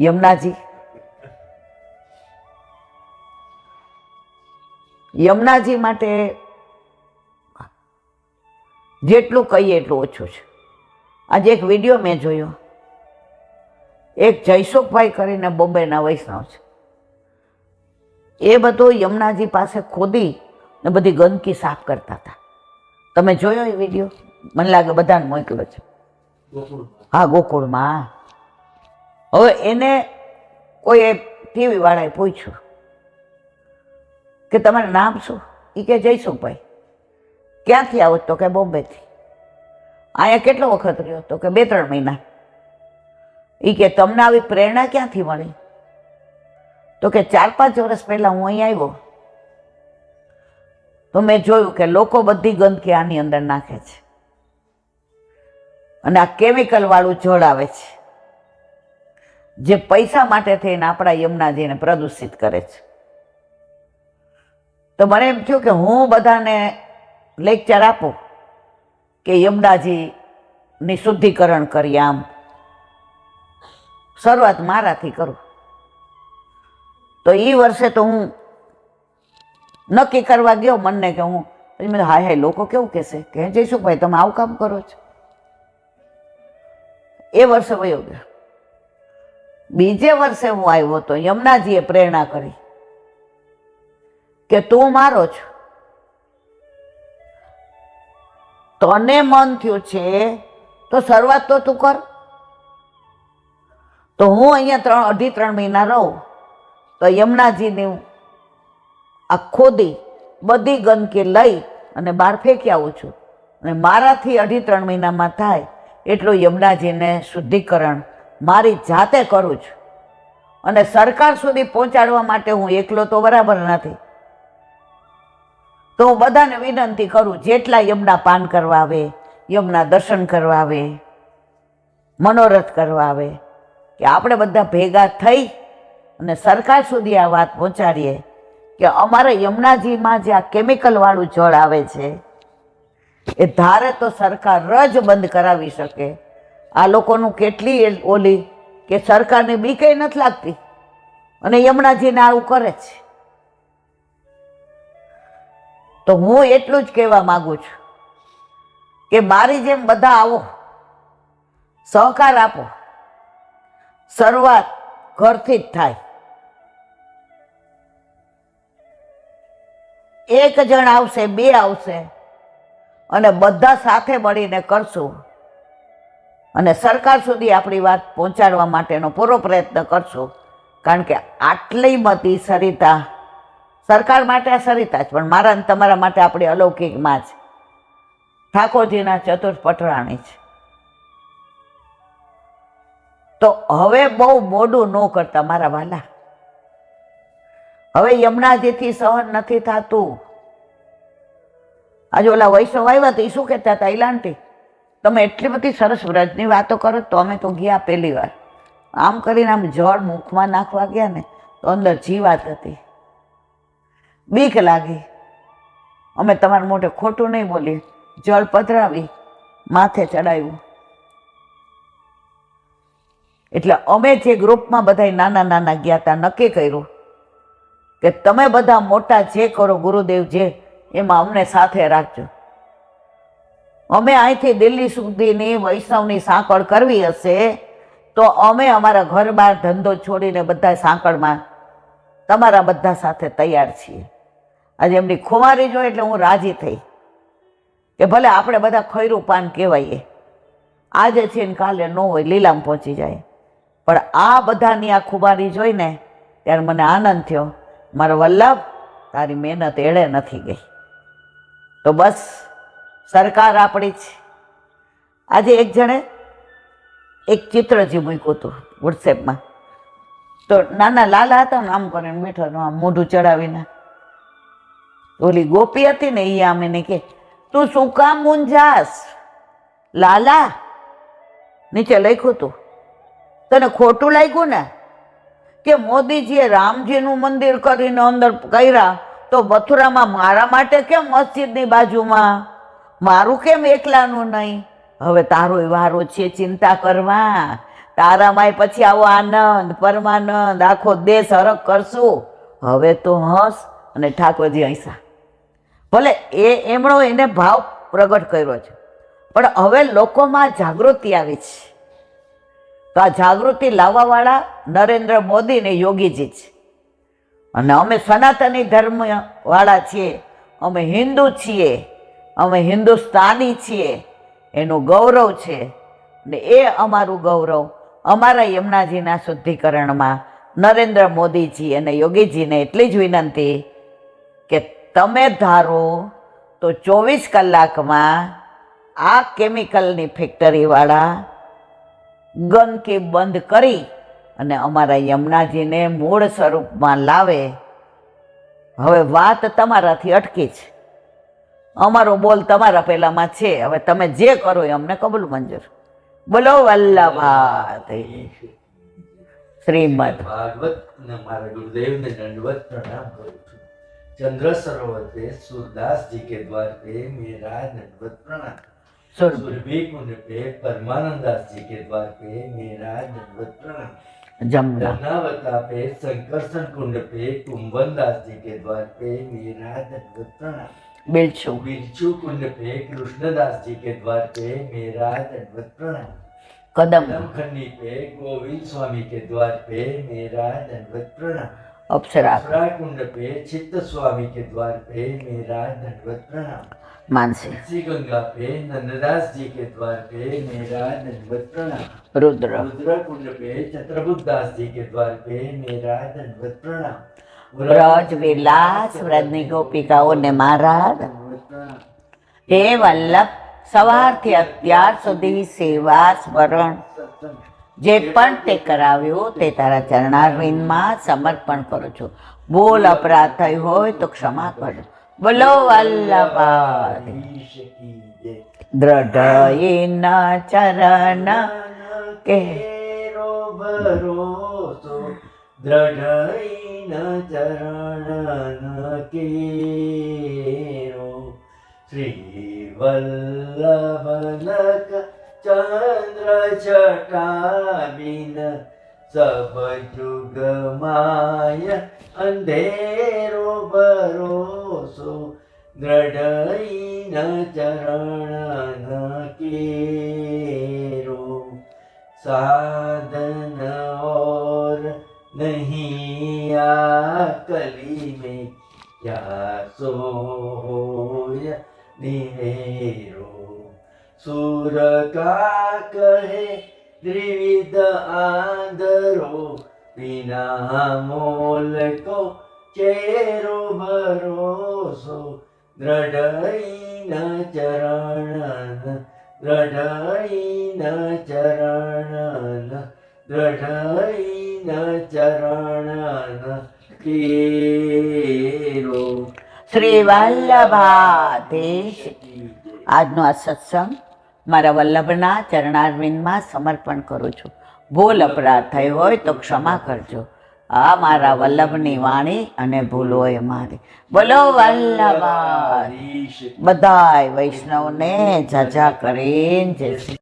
યમુનાજી. યમુનાજી માટે જેટલું કહીએ એટલું ઓછું છે. આજે એક વીડિયો મેં જોયો. એક જયસુખભાઈ કરીને બોમ્બેના વૈષ્ણવ છે. એ બધું યમુનાજી પાસે ખોદી ને બધી ગંદકી સાફ કરતા હતા. તમે જોયો એ વીડિયો મને લાગે બધાને મોકલો છે. હા ગોકુળમાં. હવે એને કોઈ ટીવી વાળાએ પૂછ્યું કે તમારું નામ શું? એ કે જયસુખભાઈ. ક્યાંથી આવો તો કે બોમ્બેથી? અહીંયા કેટલો વખત રહ્યો તો કે બે ત્રણ મહિના? એ કે તમને આવી પ્રેરણા ક્યાંથી મળી? તો કે ચાર પાંચ વર્ષ પહેલાં હું અહીં આવ્યો. તો મેં જોયું કે લોકો બધી ગંદકી આની અંદર નાખે છે. અને આ કેમિકલવાળું જળ આવે છે. જે પૈસા માટે થઈને આપણા યમુનાજીને પ્રદૂષિત કરે છે. તો મને એમ થયું કે હું બધાને લેક્ચર આપું કે યમુનાજીની શુદ્ધિકરણ કરી આમ. શરૂઆત મારાથી કરું. તો એ વર્ષે તો હું નક્કી કરવા ગયો મનને કે હું, પછી મેં હાય હાય, લોકો કેવું કહેશે કે જઈશું ભાઈ તમે આવું કામ કરો છો? એ વર્ષે વયો ગયો. બીજે વર્ષે હું આવ્યો તો યમુનાજીએ પ્રેરણા કરી કે તું મારો છો. તને મન થયું છે, તો શરૂઆત તો તું કર. તો હું અહીંયા ત્રણ, અઢી ત્રણ મહિના રહું, તો યમુનાજીની આ ખોદી, બધી ગંદકી લઈ અને બહાર ફેંકી આવું છું. અને મારાથી અઢી ત્રણ મહિનામાં થાય એટલું યમુનાજીને શુદ્ધિકરણ મારી જાતે કરું છું. અને સરકાર સુધી પહોંચાડવા માટે હું એકલો તો બરાબર નથી. તો હું બધાને વિનંતી કરું, જેટલા યમના પાન કરવા આવે, યમના દર્શન કરવા આવે, મનોરથ કરવા આવે, કે આપણે બધા ભેગા થઈ અને સરકાર સુધી આ વાત પહોંચાડીએ કે અમારે યમુનાજીમાં જે આ કેમિકલવાળું જળ આવે છે, એ ધારે તો સરકાર જ બંધ કરાવી શકે. આ લોકોનું કેટલી ઓલી કે સરકારને બી કંઈ નથી લાગતી? અને યમુનાજીને આવું કરે છે. તો હું એટલું જ કહેવા માગું છું કે મારી જેમ બધા આવો, સહકાર આપો. શરૂઆત ઘરથી જ થાય. એક જણ આવશે, બે આવશે, અને બધા સાથે મળીને કરશું. અને સરકાર સુધી આપણી વાત પહોંચાડવા માટેનો પૂરો પ્રયત્ન કરશું. કારણ કે આટલી બધી સરિતા સરકાર માટે આ સરિતા જ, પણ મારા અને તમારા માટે આપણી અલૌકિકમાં છે ઠાકોરજીના ચતુર્થ પટરાણી છે. તો હવે બહુ મોડું ન કરતા મારા વાલા. હવે યમુનાજીથી સહન નથી થતું. આજે ઓલા વૈષ્ણવ આવ્યા તો એ શું કહેતા હતા ઇલાંટી તમે એટલી બધી સરસ વ્રજની વાતો કરો તો અમે તો ગયા પહેલી વાર. આમ કરીને આમ જળ મુખમાં નાખવા ગયા ને તો અંદર જીવાત હતી. બીક લાગી. અમે તમારા મોઢે ખોટું નહીં બોલીએ. જળ પધરાવી માથે ચડાવ્યું. એટલે અમે જે ગ્રુપમાં બધા નાના નાના ગયા હતા નક્કી કર્યું કે તમે બધા મોટા જે કરો ગુરુદેવ જે, એમાં અમને સાથે રાખજો. અમે અહીંથી દિલ્હી સુધીની વૈષ્ણવની સાંકળ કરવી હશે, તો અમે અમારા ઘર બહાર ધંધો છોડીને બધા સાંકળમાં તમારા બધા સાથે તૈયાર છીએ. આજે એમની ખુમારી જોઈ એટલે હું રાજી થઈ કે ભલે આપણે બધા ખૈરું પાન કહેવાઈએ, આજે છે ને કાલે ન હોય, લીલામ પહોંચી જાય. પણ આ બધાની આ ખુમારી જોઈને ત્યારે મને આનંદ થયો. મારો વલ્લભ, તારી મહેનત એળે નથી ગઈ. તો બસ સરકાર આપણી છે. આજે એક જણે એક ચિત્ર જે મૂક્યું હતું વોટ્સએપમાં તો નાના લાલા હતા ને આમ કરીને બેઠો આમ મોઢું ચડાવીને. ઓલી ગોપી હતી ને એ આમ એને કે, તું શું કામ મૂંઝાસ લાલા? નીચે લખ્યું હતું. તને ખોટું લાગ્યું ને? કે મોદીજીએ રામજીનું મંદિર કરીને અંદર કર્યા, તો મથુરામાં મારા માટે કેમ મસ્જિદની બાજુમાં? મારું કેમ એકલાનું નહીં? હવે તારો વારો છે, ચિંતા કરવા. તારામાંય પછી આવો આનંદ, પરમાનંદ, આખો દેશ હરખ કરશું. હવે તો હસ અને ઠાકોરજી હૈસા ભલે એ એમણો એને ભાવ પ્રગટ કર્યો છે, પણ હવે લોકોમાં જાગૃતિ આવી છે. તો આ જાગૃતિ લાવવાવાળા નરેન્દ્ર મોદી ને યોગીજી છે. અને અમે સનાતની ધર્મવાળા છીએ, અમે હિન્દુ છીએ. અમે હિન્દુસ્તાની છીએ, એનું ગૌરવ છે. ને એ અમારું ગૌરવ અમારા યમુનાજીના શુદ્ધિકરણમાં નરેન્દ્ર મોદીજી અને યોગીજીને એટલી જ વિનંતી કે તમે ધારો તો ચોવીસ કલાકમાં આ કેમિકલની ફેક્ટરીવાળા ગંદકી બંધ કરી અને અમારા યમુનાજીને મૂળ સ્વરૂપમાં લાવે. હવે વાત તમારાથી અટકી છે. અમારો બોલ તમારા પહેલામાં છે હવે તમે જે કરો એ અમને કબૂલ મંજૂર બોલો વલ્લભાઈ શ્રીમદ ભાગવત ને મારા ગુરુદેવને दंडवत प्रणाम करूं છું चंद्र सरोवर पे सूरदास जी के द्वार पे मेरा दंडवत प्रणाम સુર सुरभि कुंड पे परमानंद दास जी के द्वार पे मेरा दंडवत प्रणाम જમના धनावता पे संकर्षण कुंड पे कुंभन दास जी के द्वार पे मेरा दंडवत प्रणाम बिरजू बिरजू कुंड पे कृष्णदास जी के द्वार पे मेरा दंडवत प्रणाम कदम खन्नी पे गोविंद स्वामी के द्वार पे मेरा दंडवत प्रणाम अप्सरा अप्सरा कुंड पे चित्त स्वामी के द्वार पे मेरा दंडवत प्रणाम मानसी तुलसी गंगा पे नंददास जी के द्वार पे मेरा दंडवत प्रणाम रुद्र रुद्र कुंड पे चंद्रबुद्ध दास जी के द्वार पे मेरा दंडवत प्रणाम વ્રજ વિલાસ વ્રજની ગોપિકાઓને મહારાજ હે વલ્લભ, સવારથી અત્યાર સુધી સેવા સ્મરણ. જે પણ તે કરાવ્યું તે તારા ચરણારવિંદમાં સમર્પણ કરું છું. બોલ અપરાધ થઈ હોય તો ક્ષમા કરજો. બોલો વલ્લભ દ્રઢ ચરણ કે દ્રઢ ચરણ કીરો. શ્રી વલ્લભલક ચંદ્ર છટાબિન સબ જુગમાય અંધેરો ભરોસો. દ્રઢઈન ચરણ કીરો. સાધન ઓ नहीं आ कली में क्या सोय निवेरो सूर का कहे त्रिविध आंदरो बिना मोल को चेरो भरोसो दृढ़ न चरण दृढैन चरणन શ્રી વલ્લભા દેશ આજનો આ સત્સંગ મારા વલ્લભના ચરણારવિંદમાં સમર્પણ કરું છું. ભૂલ અપરાધ થઈ હોય તો ક્ષમા કરજો. આ મારા વલ્લભની વાણી અને ભૂલો એ મારી. બોલો વલ્લભા બધાય વૈષ્ણવને જજા કરીને જય શ્રી